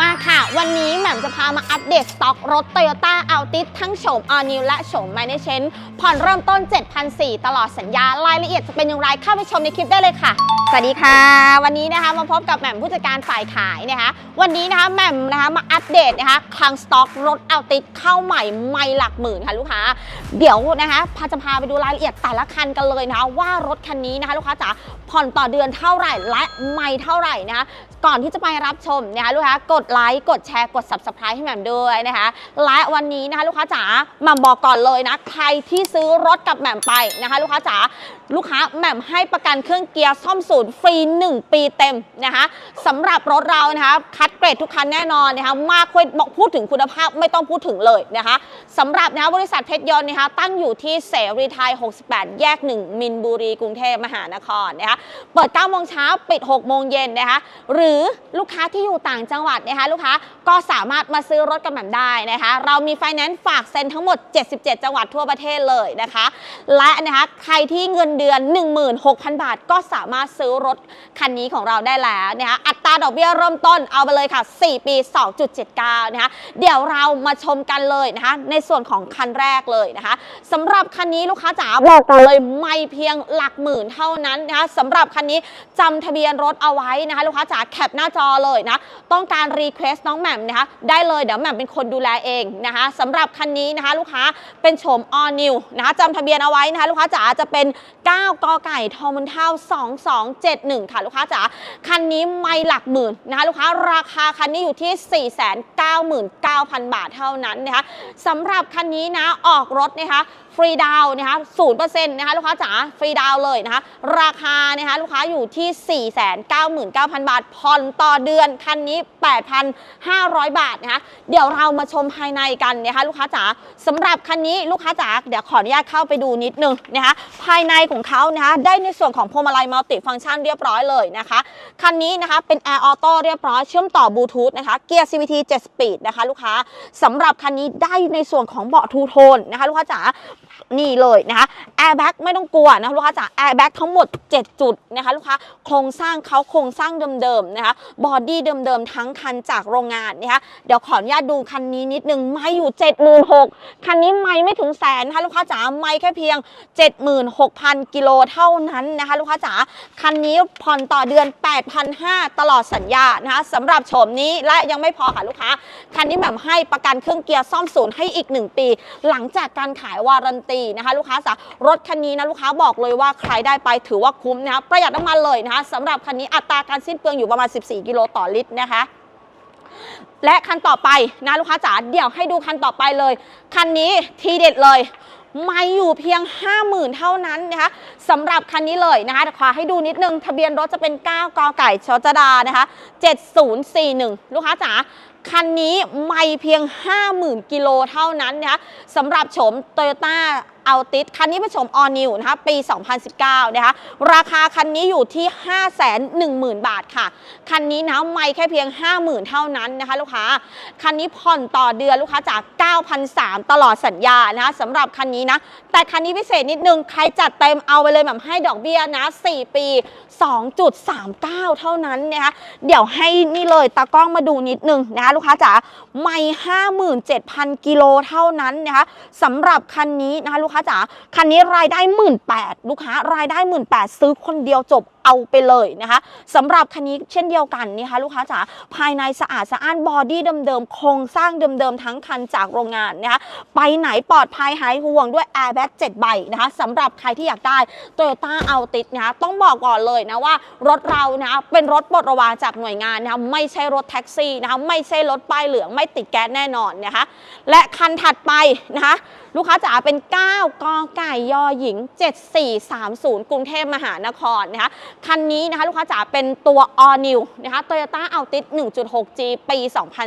มาค่ะ วันนี้แหม่มจะพามาอัปเดตสต็อกรถ Toyota Altis ทั้งโฉม All New และโฉม m a n a g e n ผ่อนเริ่มต้น7,400ตลอดสัญญา รายละเอียดจะเป็นอย่างไรเข้าไปชมในคลิปได้เลยค่ะ สวัสดีค่ะ วันนี้นะคะมาพบกับแหม่มผู้จัดการฝ่ายขายนะคะ วันนี้นะคะแหม่มนะคะมาอัปเดตนะคะคลังสต็อกรถ Altis เข้าใหม่ไม่หลักหมื่นค่ะลูกค้า เดี๋ยวนะคะพาจะพาไปดูรายละเอียดแต่ละคันกันเลยนะคะว่ารถคันนี้นะคะลูกค้าจ๋าผ่อนต่อเดือนเท่าไหร่และไม่เท่าไหร่นะคะก่อนที่จะไปรับชมนะคะลูกค้ากดไลค์กดแชร์กด subscribe ให้แหม่มด้วยนะคะและวันนี้นะคะลูกค้าจ๋าแหม่มบอกก่อนเลยนะใครที่ซื้อรถกับแหม่มไปนะคะ ลูกค้าจ๋าลูกค้าแหม่มให้ประกันเครื่องเกียร์ซ่อมศูนย์ฟรี 1 ปีเต็มนะคะสำหรับรถเรานะคะคัดเกรดทุกคันแน่นอนนะคะมากคุยบอกพูดถึงคุณภาพไม่ต้องพูดถึงเลยนะคะสำหรับนะคะบริษัทเพชรยนต์นะคะตั้งอยู่ที่เสรีไทย 68 แยก 1 มินบุรี กรุงเทพมหานครนะคะเปิด9โมงเช้าปิด6โมงเย็นนะคะหรือลูกค้าที่อยู่ต่างจังหวัดนะคะลูกค้าก็สามารถมาซื้อรถกันแบบได้นะคะ เรามีไฟแนนซ์ฝากเซ็นทั้งหมด 77 จังหวัดทั่วประเทศเลยนะคะ และนะคะใครที่เงินเดือน 16,000 บาท ก็สามารถซื้อรถคันนี้ของเราได้แล้วนะคะอัตราดอกเบี้ยเริ่มต้นเอาไปเลยค่ะ 4 ปี 2.79 นะคะเดี๋ยวเรามาชมกันเลยนะคะในส่วนของคันแรกเลยนะคะสำหรับคันนี้ลูกค้าจ๋าบอกก่อนเลยไม่เพียงหลักหมื่นเท่านั้นนะคะสำหรับคันนี้จำทะเบียนรถเอาไว้นะคะลูกค้าจ๋าแคปหน้าจอเลยนะต้องการรีเควสน้องแหม่มนะคะได้เลยเดี๋ยวแหม่มเป็นคนดูแลเองนะคะสำหรับคันนี้นะคะลูกค้าเป็นโฉม all new นะคะจำทะเบียนเอาไว้นะคะลูกค้าจ๋าจะเป็น 9กอไก่ทอมันเท่า 2271 ค่ะลูกค้าจ๋าคันนี้ไม่หลักหมื่นนะคะลูกค้าราคาคันนี้อยู่ที่ 499,000 บาทเท่านั้นนะคะสำหรับคันนี้นะออกรถนะคะฟรีดาวนะคะศูนย์เปอร์เซ็นต์นะคะลูกค้าจ๋าฟรีดาวเลยนะคะ ราคานะคะลูกค้าอยู่ที่ 499,000 บาท ผ่อนต่อเดือน คันนี้ 8,500 บาทนะคะ เดี๋ยวเรามาชมภายในกันนะคะลูกค้าจ๋าสำหรับคันนี้ลูกค้าจ๋าเดี๋ยวขออนุญาตเข้าไปดูนิดนึงนะคะ ภายในของเขานะคะได้ในส่วนของพวงมาลัยมัลติฟังก์ชันเรียบร้อยเลยนะคะ คันนี้นะคะเป็น Air Auto เรียบร้อยเชื่อมต่อบลูทูธนะคะเกียร์ CVT 7 Speed นะคะลูกค้าสำหรับคันนี้ได้ในส่วนของเบาะทูโทนนะคะลูกค้าจ๋า นี่เลยนะคะแอร์แบ็กไม่ต้องกลัวนะลูกค้าจ๋าแอร์แบ็กทั้งหมด 7 จุดนะคะลูกค้าโครงสร้างเขาโครงสร้างเดิมๆนะคะบอดี้เดิมๆทั้งคันจากโรงงานนะคะเดี๋ยวขออนุญาตดูคันนี้นิดนึงไม่อยู่ 76,000คันนี้ไม่ไม่ถึงแสนนะคะลูกค้าจ๋าไม่แค่เพียง 76,000กิโลเท่านั้นนะคะลูกค้าจ๋าคันนี้ผ่อนต่อเดือน 8,500 ตลอดสัญญานะคะสำหรับโฉมนี้และยังไม่พอค่ะลูกค้าคันนี้แบบให้ประกันเครื่องเกียร์ซ่อมศูนย์ให้อีก 1 ปี หลังจากการขายวารันตีนะคะลูกค้าจ๋ารถคันนี้นะลูกค้าบอกเลยว่าใครได้ไปถือว่าคุ้มนะคะประหยัดน้ำมันเลยนะคะสำหรับคันนี้อัตราการสิ้นเปลืองอยู่ประมาณ 14 กิโลต่อลิตรนะคะและคันต่อไปนะลูกค้าจ๋าเดี๋ยวให้ดูคันต่อไปเลย คันนี้ทีเด็ดเลย ไม่อยู่เพียง 50,000 เท่านั้นนะคะสำหรับคันนี้เลยนะคะขอให้ดูนิดนึง ทะเบียนรถจะเป็น 9กอไก่ชจดานะคะ7041 ลูกค้าจ๋า คันนี้ไม่เพียง 50,000 กิโลเท่านั้นนะคะสำหรับโฉม Toyota เอาติสคันนี้เป็นโฉม All New นะคะปี 2019 นะคะ ราคาคันนี้อยู่ที่ 510,000 บาทค่ะ คันนี้นะไม่แค่เพียง 50,000 เท่านั้นนะคะลูกค้า คันนี้ผ่อนต่อเดือนลูกค้าจาก9,300ตลอดสัญญานะคะสำหรับคันนี้นะ แต่คันนี้พิเศษนิดนึง ใครจัดเต็มเอาไปเลยแบบให้ดอกเบี้ยนะ 4 ปี 2.39 เท่านั้นนะคะ เดี๋ยวให้นี่เลยตากล้องมาดูนิดนึงนะคะลูกค้าจ๋าไม่ 57,000 กิโลเท่านั้นนะคะสำหรับคันนี้นะคะลูกค้าจ๋าคันนี้รายได้18,000ลูกค้ารายได้18,000ซื้อคนเดียวจบเอาไปเลยนะคะสำหรับคันนี้เช่นเดียวกันนะคะลูกค้าจ๋าภายในสะอาดสะอ้านบอดี้เดิมๆโครงสร้างเดิมๆทั้งคันจากโรงงานนะคะไปไหนปลอดภัยหายห่วงด้วย Airbag 7ใบนะคะสำหรับใครที่อยากได้ Toyota a l t i s นะคะต้องบอกก่อนเลยนะว่ารถเรานะคะเป็นรถปลดระวางจากหน่วยงานนะคะไม่ใช่รถแท็กซี่นะคะไม่ใช่รถป้ายเหลืองไม่ติดแก๊สแน่นอนนะคะและคันถัดไปนะคะ ลูกค้าจ๋าเป็น 9กอไก่ยอหญิง 7430 กรุงเทพมหานครนะคะคันนี้นะคะลูกค้าจ๋าเป็นตัว All New นะคะ Toyota Altis 1.6G ปี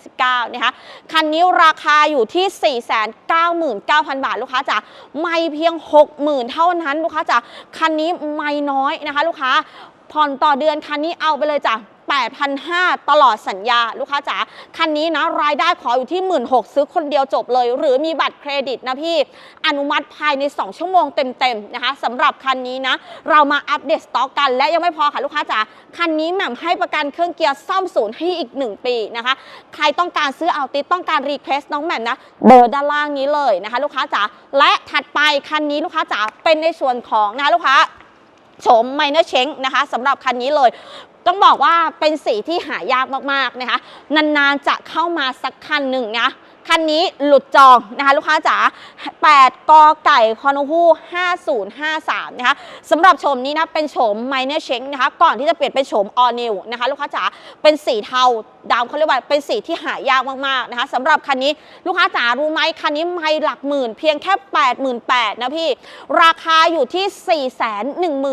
2019 นะคะคันนี้ราคาอยู่ที่ 499,000 บาท ลูกค้าจ๋าไม่เพียง 60,000 เท่านั้น ลูกค้าจ๋าคันนี้ไม่น้อยนะคะ ลูกค้าผ่อนต่อเดือนคันนี้เอาไปเลยจ้ะ 8,500 ตลอดสัญญาลูกค้าจ๋าคันนี้นะรายได้ขออยู่ที่ 1 6ื่นซื้อคนเดียวจบเลย หรือมีบัตรเครดิตนะพี่ อนุมัติภายใน 2 ชั่วโมงเต็มๆนะคะสำหรับคันนี้นะ เรามาอัปเดตสต็อกกันและยังไม่พอค่ะลูกค้าจ๋าคันนี้แหม่มให้ประกันเครื่องเกียร์ซ่อมศูนย์ให้อีก 1 ปีนะคะ ใครต้องการซื้อเอาติดต้องการรีเควสน้องแหม่มนะเบอร์ด้านล่างนี้เลยนะคะลูกค้าจ๋าและถัดไปคันนี้ลูกค้าจ๋าเป็นในส่วนของนะคะลูกค้าโฉมไมเนอร์เชงนะคะสำหรับคันนี้เลยต้องบอกว่าเป็นสีที่หายากมากๆนะคะ นานๆจะเข้ามาสักคันหนึ่งนะคันนี้หลุดจองนะคะลูกค้าจ๋า 8 กไก่คอนฮู5053 นะคะสำหรับโฉมนี้นะเป็นโฉมไมเนอร์เชงนะคะ ก่อนที่จะเปลี่ยนเป็นโฉมออนิวนะคะลูกค้าจ๋า เป็นสีเทา ดำเขาเรียกว่าเป็นสีที่หายากมากๆนะคะสำหรับคันนี้ลูกค้าจ๋ารู้ไหมคันนี้ไม่หลักหมื่น เพียงแค่ 88,000นะพี่ ราคาอยู่ที่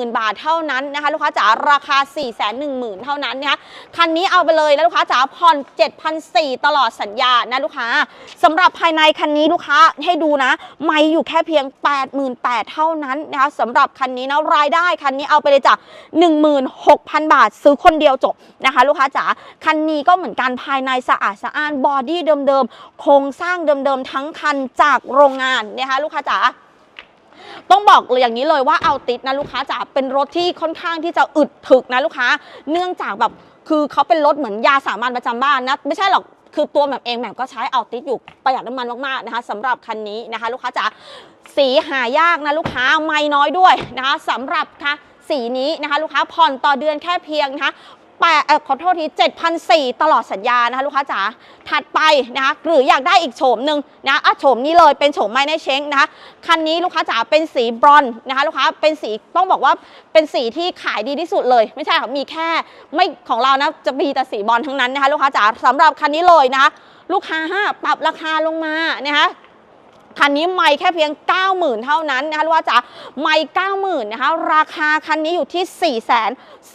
410,000 บาทเท่านั้นนะคะลูกค้าจ๋าราคา 410,000 เท่านั้นนะคะคันนี้เอาไปเลยนะลูกค้าจ๋าผ่อน7,400ตลอดสัญญานะลูกค้าสำหรับภายในคันนี้ลูกค้าให้ดูนะ ไม่อยู่แค่เพียง 88,000เท่านั้นนะคะสำหรับคันนี้นะรายได้คันนี้เอาไปเลยจ้ะ16,000 บาท ซื้อคนเดียวจบนะคะ ลูกค้าจ๋าคันนี้ก็เหมือนกันภายในสะอาดสะอ้านบอดี้เดิมๆ โครงสร้างเดิมๆ ทั้งคันจากโรงงานนะคะลูกค้าจ๋าต้องบอกเลยอย่างนี้เลยว่าเอาติดนะลูกค้าจ๋าเป็นรถที่ค่อนข้างที่จะอึดถึกนะลูกค้า เนื่องจากแบบคือเขาเป็นรถเหมือนยาสามัญประจำบ้านนะไม่ใช่หรอกคือตัวแบบเองแหม่มก็ใช้เอาติดอยู่ประหยัดน้ำมันมากๆนะคะสำหรับคันนี้นะคะ ลูกค้าจ๋าสีหายากนะลูกค้าไม่น้อยด้วยนะคะสำหรับค่ะสีนี้นะคะลูกค้าผ่อนต่อเดือนแค่เพียงนะคะ แปดเออขอโทษที7,400ตลอดสัญญานะคะลูกค้าจ๋าถัดไปนะคะหรืออยากได้อีกโฉมหนึ่งนะอะโฉมนี้เลยเป็นโฉมไม่ได้เช้งนะคะคันนี้ลูกค้าจ๋าเป็นสีบรอนนะคะลูกค้าเป็นสีต้องบอกว่าเป็นสีที่ขายดีที่สุดเลย ไม่ใช่ค่ะมีแค่ไม่ของเรานะจะมีแต่สีบรอนทั้งนั้นนะคะลูกค้าจ๋าสำหรับคันนี้เลยนะคะลูกค้าปรับราคาลงมานะคะ คันนี้ไม่แค่เพียง 90,000 เท่านั้นนะคะลูกค้าจ๋าไม่90,000นะคะราคาคันนี้อยู่ที่ 4 2 9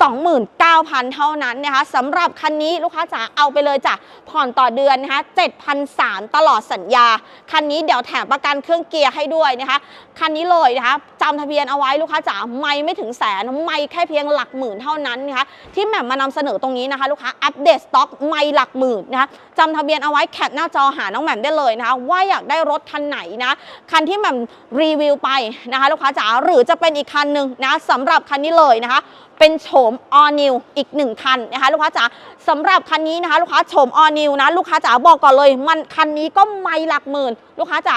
0 0 0 เท่านั้นนะคะสำหรับคันนี้ลูกค้าจ๋าเอาไปเลยจ้ะผ่อนต่อเดือนนะคะ7 0 0 0ตลอดสัญญา คันนี้เดี๋ยวแถมประกันเครื่องเกียร์ให้ด้วยนะคะคันนี้เลยนะคะจำทะเบียนเอาไว้ลูกค้าจ๋าไม่ไม่ถึงแสนไม่แค่เพียงหลักหมื่นเท่านั้นนะคะที่แหม่มมานำเสนอตรงนี้นะคะ ลูกค้าอัปเดตสต็อกไม่หลักหมื่นนะคะจำทะเบียนเอาไว้แคปหน้าจอหาน้องแหม่มได้เลยนะคะว่าอยากได้รถคันไหนนะคันที่แหม่มรีวิวไปนะคะ ลูกค้าจ๋าหรือจะเป็นอีกคันหนึ่งนะสำหรับคันนี้เลยนะคะ เป็นโฉม all new อีกหนึ่งคันนะคะลูกค้าจ๋าสำหรับคันนี้นะคะ ลูกค้าโฉม all new นะลูกค้าจ๋าบอกก่อนเลย มันคันนี้ก็ไม่หลักหมื่น ลูกค้าจ๋า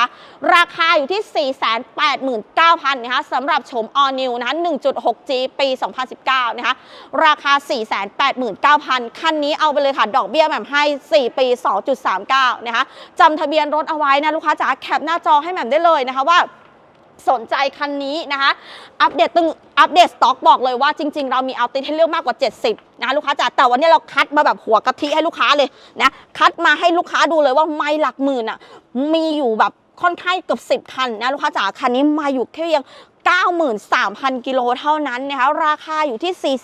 ราคาอยู่ที่ 489,000นะคะสำหรับโฉม all new นะคะ 1.6G ปี 2019 นะคะราคา 489,000 คันนี้เอาไปเลยค่ะ ดอกเบี้ยแบบให้ 4 ปี 2.39 นะคะจำทะเบียนรถเอาไว้นะลูกค้าจ๋าแคปหน้าจอให้แหม่มได้เลยนะคะว่า สนใจคันนี้นะคะ อัปเดตตึงอัปเดตสต็อกบอกเลยว่าจริง ๆ เรามีเอาติให้เลือกมากกว่า 70นะคะลูกค้าจ๋าแต่วันนี้เราคัดมาแบบหัวกะทิให้ลูกค้าเลยนะคัดมาให้ลูกค้าดูเลยว่าไม่หลักหมื่นอะมีอยู่แบบค่อนข้างเกือบ10 คันนะลูกค้าจ๋าคันนี้มาอยู่แค่ยัง 93,000 กิโลเท่านั้นนะคะราคาอยู่ที่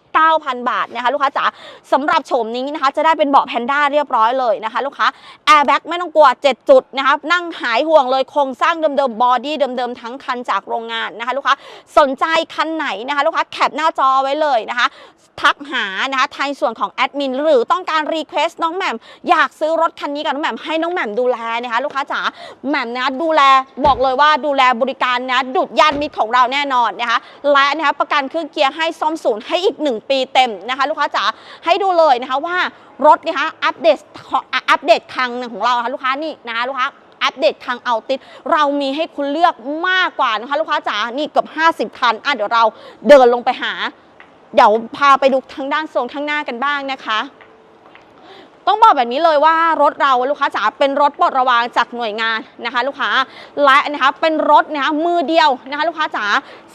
489,000 บาทนะคะลูกค้าจ๋าสำหรับโฉมนี้นะคะ จะได้เป็นเบาะแพนด้าเรียบร้อยเลยนะคะลูกค้าแอร์แบ็กไม่ต้องกลัว 7 จุดนะคะนั่งหายห่วงเลยโครงสร้างเดิมๆบอดี้เดิมๆทั้งคันจากโรงงานนะคะลูกค้าสนใจคันไหนนะคะลูกค้าแคปหน้าจอไว้เลยนะคะทักหานะคะทางส่วนของแอดมินหรือต้องการรีเควสต์น้องแหม่มอยากซื้อรถคันนี้กับน้องแหม่มให้น้องแหม่มดูแลนะคะลูกค้าจ๋าแหม่มนะดูแลบอกเลยว่าดูแลบริการนะดุดญาติมิตรของเราแน่นอนนะคะและนะคะประกันเครื่องเกียร์ให้ซ่อมศูนย์ให้อีก 1 ปีเต็มนะคะลูกค้าจ๋าให้ดูเลยนะคะว่ารถนะคะอัปเดตอัปเดตครั้งนึงของเรานะคะลูกค้านี่นะคะลูกค้าอัปเดตทางเอาติดเรามีให้คุณเลือกมากกว่านะคะลูกค้าจ๋านี่เกือบ50คันอะเดี๋ยวเราเดินลงไปหา เดี๋ยวพาไปดูทางด้านโซนข้างหน้ากันบ้างนะคะ ต้องบอกแบบนี้เลยว่ารถเราลูกค้าจ๋าเป็นรถปลดระวางจากหน่วยงานนะคะ ลูกค้าและนะคะเป็นรถนะคะมือเดียวนะคะ ลูกค้าจ๋า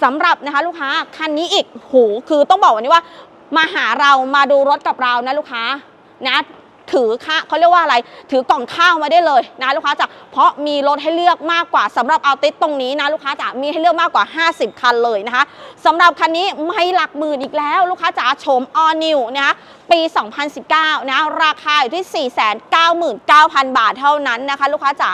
สำหรับนะคะลูกค้าคันนี้อีกโหคือต้องบอกวันนี้ว่ามาหาเรามาดูรถกับเรานะลูกค้านะ ถือค่าเขาเรียกว่าอะไร ถือกล่องข้าวมาได้เลยนะลูกค้าจ๋าเพราะมีรถให้เลือกมากกว่าสำหรับเอาติสตรงนี้นะลูกค้าจ๋ามีให้เลือกมากกว่า 50 คันเลยนะคะสำหรับคันนี้ไม่หลักหมื่นอีกแล้ว ลูกค้าจ๋าโฉม all new นะคะปี 2019 นะ ราคาอยู่ที่ 499,000 บาทเท่านั้นนะคะ ลูกค้าจ๋า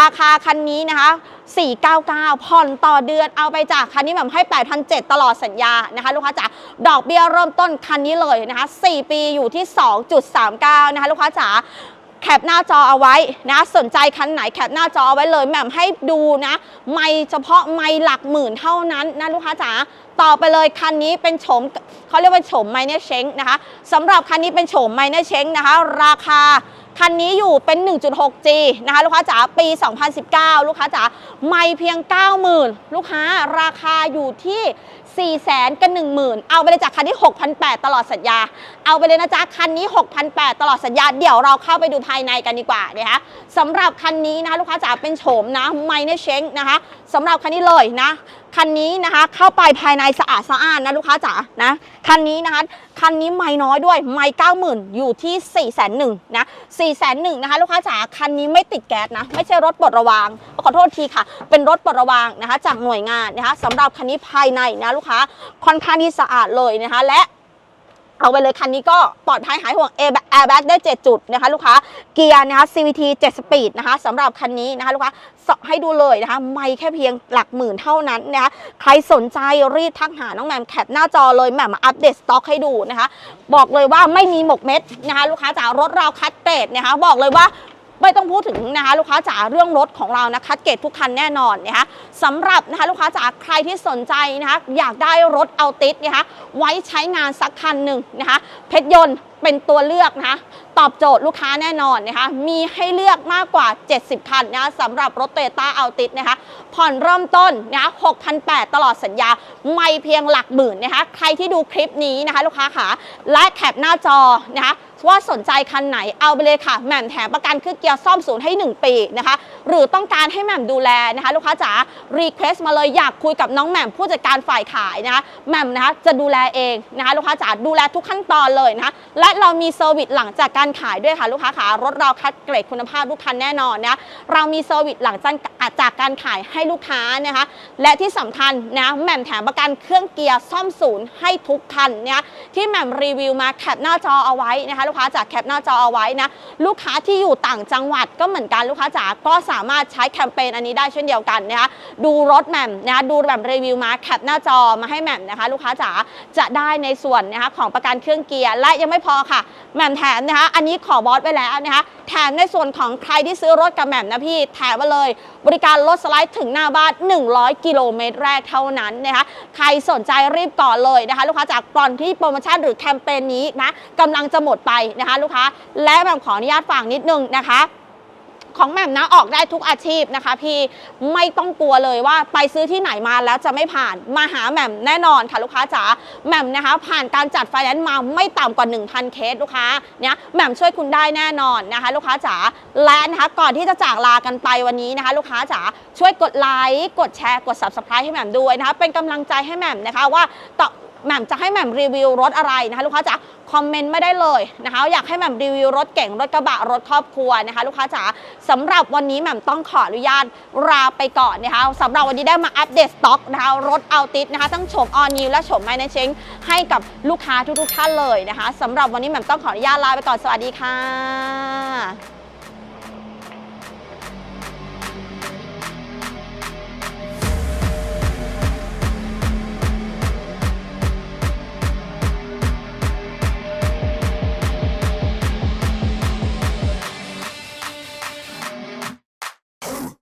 ราคาคันนี้นะคะ499 ผ่อนต่อเดือนเอาไปจากคันนี้แบบให้ 8,700 ตลอดสัญญานะคะลูกค้าจ๋าดอกเบี้ยเริ่มต้นคันนี้เลยนะคะ4ปีอยู่ที่ 2.39 นะคะลูกค้าจ๋าแคปหน้าจอเอาไว้นะสนใจคันไหนแคปหน้าจอเอาไว้เลยแหม่มให้ดูนะไม่เฉพาะไม่หลักหมื่นเท่านั้นนะลูกค้าจ๋าต่อไปเลยคันนี้เป็นโฉมเขาเรียกว่าโฉมไมเนเชงนะคะสำหรับคันนี้เป็นโฉมไมเนเชงนะคะ ราคา คันนี้อยู่เป็น 1.6G นะคะลูกค้าจ๋าปี 2019 ลูกค้าจ๋าไม่เพียง 90,000 ลูกค้าราคาอยู่ที่ 4 0 0แสนกับ10,000 เอาไปเลยจากคันที่ 6,800 ตลอดสัญญา เอาไปเลยนะจ๊ะ คันนี้ 6,800 ตลอดสัญญา เดี๋ยวเราเข้าไปดูภายในกันดีกว่านะคะสำหรับคันนี้นะคะลูกค้าจ๋าเป็นโฉมนะไมเนเชงนะคะสำหรับคันนี้เลยนะ คันนี้นะคะเข้าไปภายในสะอาดสะอ้านนะลูกค้าจ๋านะคันนี้นะคะคันนี้ไม่น้อยด้วยไม่เก้าหมื่นอยู่ที่4ี่แสนหนึ่งนะสี่แสนหนึ่งนะคะลูกค้าจ๋าคันนี้ไม่ติดแก๊สนะ ไม่ใช่รถปลดระวางขอโทษทีค่ะ เป็นรถปลดระวางนะคะจากหน่วยงานนะคะสำหรับคันนี้ภายในนะลูกค้าค่อนข้างที่สะอาดเลยนะคะและเอาไปเลยคันนี้ก็ปลอดภัยหายห่วงแอร์แบ็กได้ 7 จุดนะคะลูกค้าเกียร์นะคะ CVT 7 สปีดนะคะสำหรับคันนี้นะคะลูกค้าสให้ดูเลยนะคะ ไม่แค่เพียงหลักหมื่นเท่านั้นนะคะใครสนใจรีบทักหาน้องแหม่มแคปหน้าจอเลยแหม่มมาอัปเดตสต็อกให้ดูนะคะ บอกเลยว่าไม่มีหมกเม็ดนะคะลูกค้าจ๋ารถเราคัดเกรดนะคะบอกเลยว่า ไม่ต้องพูดถึงนะคะลูกค้าจ๋าเรื่องรถของเรานะคัดเกรดทุกคันแน่นอนนะคะสำหรับนะคะลูกค้าจ๋าใครที่สนใจนะคะอยากได้รถเอาติดนะคะไว้ใช้งานสักคันหนึ่งนะคะเพชรยนต์ เป็นตัวเลือกนะตอบโจทย์ลูกค้าแน่นอนนะคะมีให้เลือกมากกว่า 70 คันนะคะสำหรับรถโตโยต้าเอาติดนะคะผ่อนเริ่มต้นนะคะ6,800 ตลอดสัญญา ไม่เพียงหลักหมื่นนะคะใครที่ดูคลิปนี้นะคะ ลูกค้าขาและแคปหน้าจอนะคะว่าสนใจคันไหนเอาไปเลยค่ะแหม่มแถมประกันเครื่องเกียร์ซ่อมศูนย์ให้ 1 ปีนะคะหรือต้องการให้แหม่มดูแลนะคะลูกค้าจ๋ารีเควสมาเลยอยากคุยกับน้องแหม่มผู้จัดการฝ่ายขายนะคะแหม่มนะคะจะดูแลเองนะคะลูกค้าจ๋าดูแลทุกขั้นตอนเลยนะคะและเรามีเซอร์วิสหลังจากการขายด้วยค่ะลูกค้าขารถเราคัดเกรดคุณภาพทุกคันแน่นอนนะเรามีเซอร์วิสหลังจากจากการขายให้ลูกค้านะคะและที่สำคัญนะแหม่มแถมประกันเครื่องเกียร์ซ่อมศูนย์ให้ทุกคันนะะที่แหม่มรีวิวมาแคปหน้าจอเอาไว้นะคะลูกค้าจ๋าแคปหน้าจอเอาไว้นะลูกค้าที่อยู่ต่างจังหวัดก็เหมือนกันลูกค้าจ๋าก็สามารถใช้แคมเปญอันนี้ได้เช่นเดียวกันนะคะดูรถแหม่มนะคะดูแบบรีวิวมาแคปหน้าจอมาให้แหม่มนะคะ ลูกค้าจ๋าจะได้ในส่วนนะคะของประกันเครื่องเกียร์และยังไม่พอค่ะแหม่มแถมนะคะอันนี้ขอบอสไว้แล้วนะคะแถมในส่วนของใครที่ซื้อรถกับแหม่มนะพี่แถมมาเลย บริการรถสไลด์ถึงหน้าบ้าน 100 กิโลเมตรแรกเท่านั้นนะคะใครสนใจรีบก่อนเลยนะคะ ลูกค้าจากก่อนที่โปรโมชั่นหรือแคมเปญนี้นะกำลังจะหมดไปนะคะ ลูกค้าและแบบขออนุญาตฝากนิดนึงนะคะ ของแหม่มนะออกได้ทุกอาชีพนะคะพี่ไม่ต้องกลัวเลยว่าไปซื้อที่ไหนมาแล้วจะไม่ผ่านมาหาแหม่มแน่นอนค่ะลูกค้าจ๋าแหม่มนะคะผ่านการจัดไฟแนนซ์มาไม่ต่ำกว่า 1,000 เคสลูกค้าเนี่ยแหม่มช่วยคุณได้แน่นอนนะคะ ลูกค้าจ๋าและนะคะก่อนที่จะจากลากันไปวันนี้นะคะ ลูกค้าจ๋าช่วยกดไลค์กดแชร์กด subscribe ให้แหม่มด้วยนะคะเป็นกำลังใจให้แหม่มนะคะว่าต่อ แหม่มจะให้แหม่มรีวิวรถอะไรนะคะลูกค้าจ๋าคอมเมนต์ไม่ได้เลยนะคะอยากให้แหม่มรีวิวรถเก่งรถกระบะรถครอบครัวนะคะลูกค้าจ๋าสำหรับวันนี้แหม่มต้องขออนุญาตลาไปก่อนนะคะสำหรับวันนี้ได้มาอัปเดตสต็อกนะคะรถเอาติดนะคะทั้งโฉมออนิวและโฉมไมเนเชงให้กับลูกค้าทุกๆท่านเลยนะคะสำหรับวันนี้แหม่มต้องขออนุญาตลาไปก่อนสวัสดีค่ะ